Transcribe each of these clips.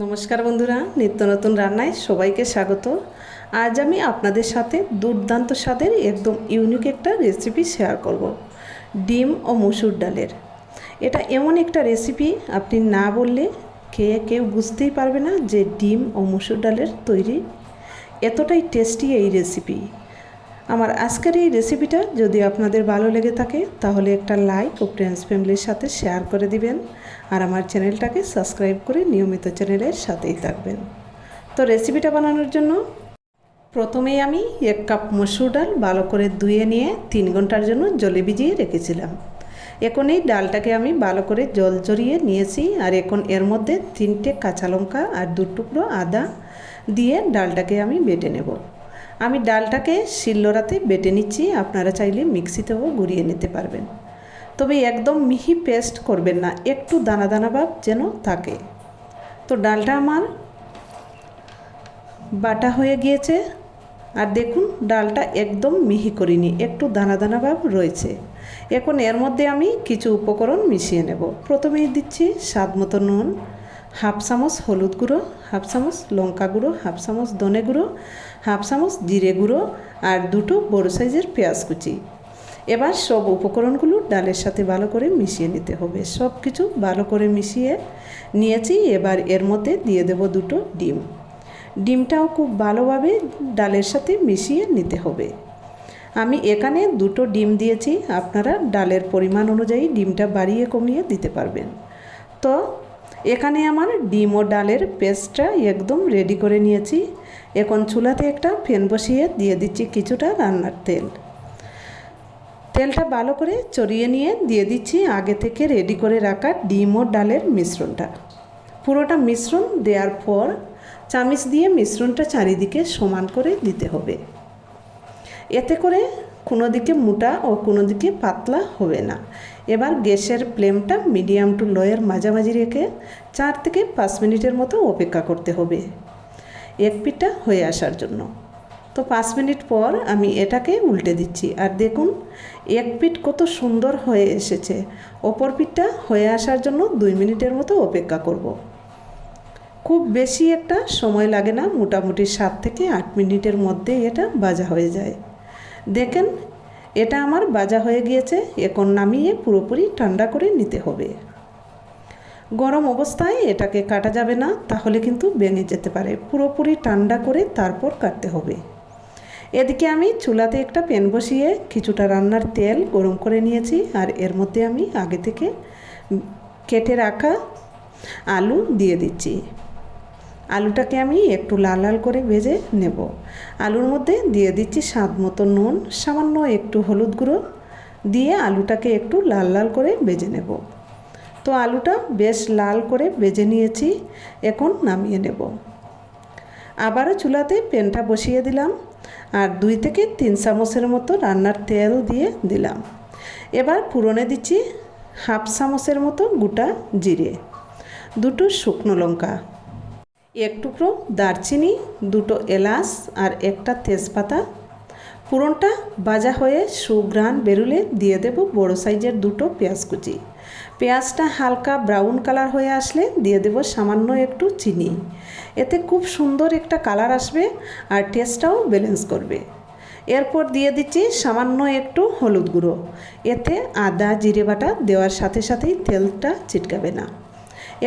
নমস্কার বন্ধুরা, নিত্য নতুন রান্নায় সবাইকে স্বাগত। আজ আমি আপনাদের সাথে দুর্দান্ত স্বাদের একদম ইউনিক একটা রেসিপি শেয়ার করব, ডিম ও মুসুর ডালের। এটা এমন একটা রেসিপি আপনি না বললে খেয়ে কেউ বুঝতেই পারবে না যে ডিম ও মসুর ডালের তৈরি। এতটাই টেস্টি এই রেসিপি আমার আজকের এই রেসিপিটা যদি আপনাদের ভালো লেগে থাকে, তাহলে একটা লাইক ও ফ্রেন্ডস ফ্যামিলির সাথে শেয়ার করে দিবেন। আর আমার চ্যানেলটাকে সাবস্ক্রাইব করে নিয়মিত চ্যানেলের সাথেই থাকবেন। তো রেসিপিটা বানানোর জন্য প্রথমেই আমি এক কাপ মসুর ডাল ভালো করে ধুয়ে নিয়ে তিন ঘণ্টার জন্য জলে ভিজিয়ে রেখেছিলাম। এখন এই ডালটাকে আমি ভালো করে জল জড়িয়ে নিয়েছি, আর এখন এর মধ্যে তিনটে কাঁচা লঙ্কা আর দু টুকরো আদা দিয়ে ডালটাকে আমি বেটে নেব। আমি ডালটাকে শিলনোড়াতে বেটে নিচ্ছি, আপনারা চাইলে মিক্সিতেও গুঁড়িয়ে নিতে পারবেন। তবে একদম মিহি পেস্ট করবেন না, একটু দানা দানা ভাব যেন থাকে। তো ডালটা আমার বাটা হয়ে গিয়েছে, আর দেখুন ডালটা একদম মিহি করিনি, একটু দানা দানা ভাব রয়েছে। এখন এর মধ্যে আমি কিছু উপকরণ মিশিয়ে নেব। প্রথমেই দিচ্ছি স্বাদ মতো নুন হাফ চামচ হলুদ গুঁড়ো, হাফ চামচ লঙ্কা গুঁড়ো, হাফ চামচ ধনে গুঁড়ো, হাফ চামচ জিরে গুঁড়ো আর দুটো বড়ো সাইজের পেঁয়াজ কুচি। এবার সব উপকরণগুলো ডালের সাথে ভালো করে মিশিয়ে নিতে হবে। সব কিছু ভালো করে মিশিয়ে নিয়েছি। এবার এর মধ্যে দিয়ে দেব দুটো ডিম। ডিমটাও খুব ভালোভাবে ডালের সাথে মিশিয়ে নিতে হবে। আমি এখানে দুটো ডিম দিয়েছি। আপনারা ডালের পরিমাণ অনুযায়ী ডিমটা বাড়িয়ে কমিয়ে দিতে পারবেন। তো এখানে আমার ডিম ও ডালের পেস্টটা একদম রেডি করে নিয়েছি। এখন চুলাতে একটা ফ্যান বসিয়ে দিয়ে দিচ্ছি কিছুটা রান্নার তেল। তেলটা ভালো করে চড়িয়ে নিয়ে দিয়ে দিচ্ছি আগে থেকে রেডি করে রাখা ডিম ও ডালের মিশ্রণটা। পুরোটা মিশ্রণ দেওয়ার পর চামিচ দিয়ে মিশ্রণটা চারিদিকে সমান করে দিতে হবে। এতে করে কোনো দিকে মোটা ও কোনো দিকে পাতলা হবে না। এবার গ্যাসের ফ্লেমটা মিডিয়াম টু লোয়ের মাঝামাঝি রেখে চার থেকে পাঁচ মিনিটের মতো অপেক্ষা করতে হবে। এক পিঠটা হয়ে আসার জন্য। তো পাঁচ মিনিট পর আমি এটাকে উল্টে দিচ্ছি। আর দেখুন, এক পিঠ কত সুন্দর হয়ে এসেছে। অপর পিঠটা হয়ে আসার জন্য দুই মিনিটের মতো অপেক্ষা করব। খুব বেশি একটা সময় লাগে না, মোটামুটি সাত থেকে আট মিনিটের মধ্যে এটা ভাজা হয়ে যায়। দেখেন এটা আমার বাজা হয়ে গিয়েছে এখন নামিয়ে পুরোপুরি ঠান্ডা করে নিতে হবে। গরম অবস্থায় এটাকে কাটা যাবে না, তাহলে কিন্তু ভেঙে যেতে পারে। পুরোপুরি ঠান্ডা করে তারপর কাটতে হবে। এদিকে আমি চুলাতে একটা প্যান বসিয়ে কিছুটা রান্নার তেল গরম করে নিয়েছি, আর এর মধ্যে আমি আগে থেকে কেটে রাখা আলু দিয়ে দিচ্ছি। আলুটাকে আমি একটু লাল লাল করে ভেজে নেব। আলুর মধ্যে দিয়ে দিচ্ছি স্বাদ মতো নুন, সামান্য একটু হলুদ গুঁড়ো দিয়ে আলুটাকে একটু লাল লাল করে ভেজে নেব। তো আলুটা বেশ লাল করে ভেজে নিয়েছি, এখন নামিয়ে নেব। আবারও চুলাতে প্যানটা বসিয়ে দিলাম আর দুই থেকে তিন চামচের মতো রান্নার তেল দিয়ে দিলাম। এবার পুরনে দিচ্ছি হাফ চামচের মতো গোটা জিরে, দুটো শুকনো লঙ্কা এক টুকরো দারচিনি, দুটো এলাচ আর একটা তেজপাতা। পুরনটা ভাজা হয়ে সুগ্রান বেরুলে দিয়ে দেব বড় সাইজের দুটো পেঁয়াজ কুচি। পেঁয়াজটা হালকা ব্রাউন কালার হয়ে আসলে দিয়ে দেব সামান্য একটু চিনি। এতে খুব সুন্দর একটা কালার আসবে আর টেস্টটাও ব্যালেন্স করবে। এরপর দিয়ে দিচ্ছি সামান্য একটু হলুদ গুঁড়ো। এতে আদা, জিরে বাটা দেওয়ার সাথে সাথেই তেলটা ছিটকাবে না।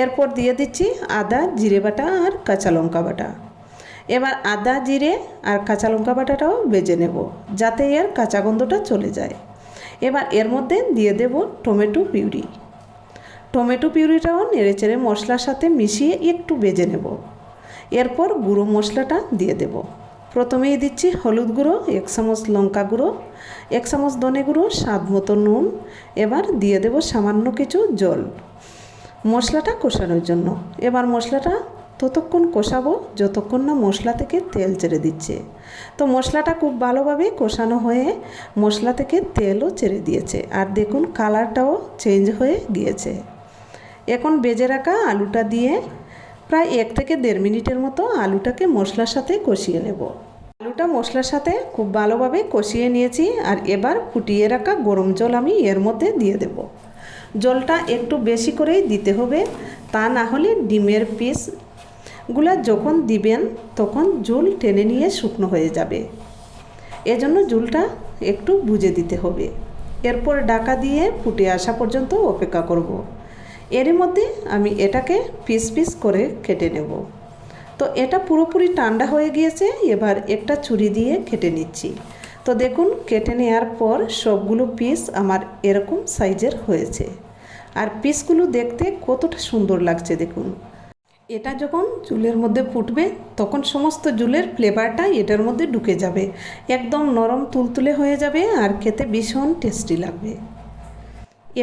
এরপর দিয়ে দিচ্ছি আদা, জিরে বাটা আর কাঁচা লঙ্কা বাটা। এবার আদা, জিরে আর কাঁচা লঙ্কা বাটাটাও বেজে নেব যাতে এর কাঁচা গন্ধটা চলে যায়। এবার এর মধ্যে দিয়ে দেব টমেটো পিউরি। টমেটো পিউরিটাও নেড়েচেড়ে মশলার সাথে মিশিয়ে একটু বেজে নেব। এরপর গুঁড়ো মশলাটা দিয়ে দেব। প্রথমেই দিচ্ছি হলুদ গুঁড়ো, এক চামচ লঙ্কা গুঁড়ো, এক চামচ ধনে গুঁড়ো, স্বাদ মতো নুন। এবার দিয়ে দেব সামান্য কিছু জল। মশলাটা কষানোর জন্য। এবার মশলাটা ততক্ষণ কষাবো, যতক্ষণ না মশলা থেকে তেল ছেড়ে দিচ্ছে। তো মশলাটা খুব ভালোভাবে কষানো হয়ে মশলা থেকে তেলও ছেড়ে দিয়েছে। আর দেখুন কালারটাও চেঞ্জ হয়ে গিয়েছে। এখন বেজে রাখা আলুটা দিয়ে প্রায় এক থেকে দেড় মিনিটের মতো আলুটাকে মশলার সাথে কষিয়ে নেব। আলুটা মশলার সাথে খুব ভালোভাবে কষিয়ে নিয়েছি। আর এবার ফুটিয়ে রাখা গরম জল আমি এর মধ্যে দিয়ে দেব। জলটা একটু বেশি করেই দিতে হবে, তা না হলে ডিমের পিসগুলা যখন দিবেন তখন জুল টেনে নিয়ে শুকনো হয়ে যাবে। এজন্য জুলটা একটু বুঝে দিতে হবে। এরপর ডাকা দিয়ে ফুটে আসা পর্যন্ত অপেক্ষা করব। এর মধ্যে আমি এটাকে পিস পিস করে কেটে নেব। তো এটা পুরোপুরি ঠান্ডা হয়ে গিয়েছে, এবার একটা ছুরি দিয়ে কেটে নিচ্ছি। তো দেখুন, কেটে নেওয়ার পর সবগুলো পিস আমার এরকম সাইজের হয়েছে। আর পিসগুলো দেখতে কতটা সুন্দর লাগছে দেখুন। এটা যখন চুলের মধ্যে ফুটবে, তখন সমস্ত জুলের ফ্লেভারটা এটার মধ্যে ঢুকে যাবে। একদম নরম তুলতুলে হয়ে যাবে আর খেতে ভীষণ টেস্টি লাগবে।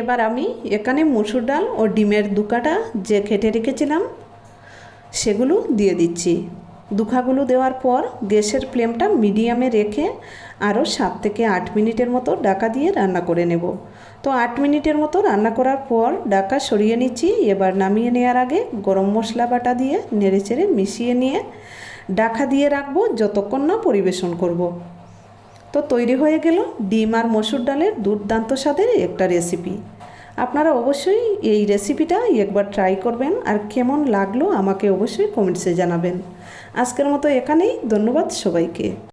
এবার আমি এখানে মুসুর ডাল ও ডিমের দুকাটা যে কেটে রেখেছিলাম, সেগুলো দিয়ে দিচ্ছি। দুখাগুলো দেওয়ার পর গ্যাসের ফ্লেমটা মিডিয়ামে রেখে আরও সাত থেকে আট মিনিটের মতো ডাকা দিয়ে রান্না করে নেব। তো আট মিনিটের মতো রান্না করার পর ডাকা সরিয়ে নিচ্ছি। এবার নামিয়ে নেওয়ার আগে গরম মশলা বাটা দিয়ে নেড়েচেড়ে মিশিয়ে নিয়ে ডাকা দিয়ে রাখব যতক্ষণ না পরিবেশন করব। তো তৈরি হয়ে গেল ডিম আর মসুর ডালের দুর্দান্ত স্বাদের একটা রেসিপি। আপনারা অবশ্যই এই রেসিপিটা একবার ট্রাই করবেন আর কেমন লাগল আমাকে অবশ্যই কমেন্টসে জানাবেন। আজকের মতো এখানেই, ধন্যবাদ সবাইকে।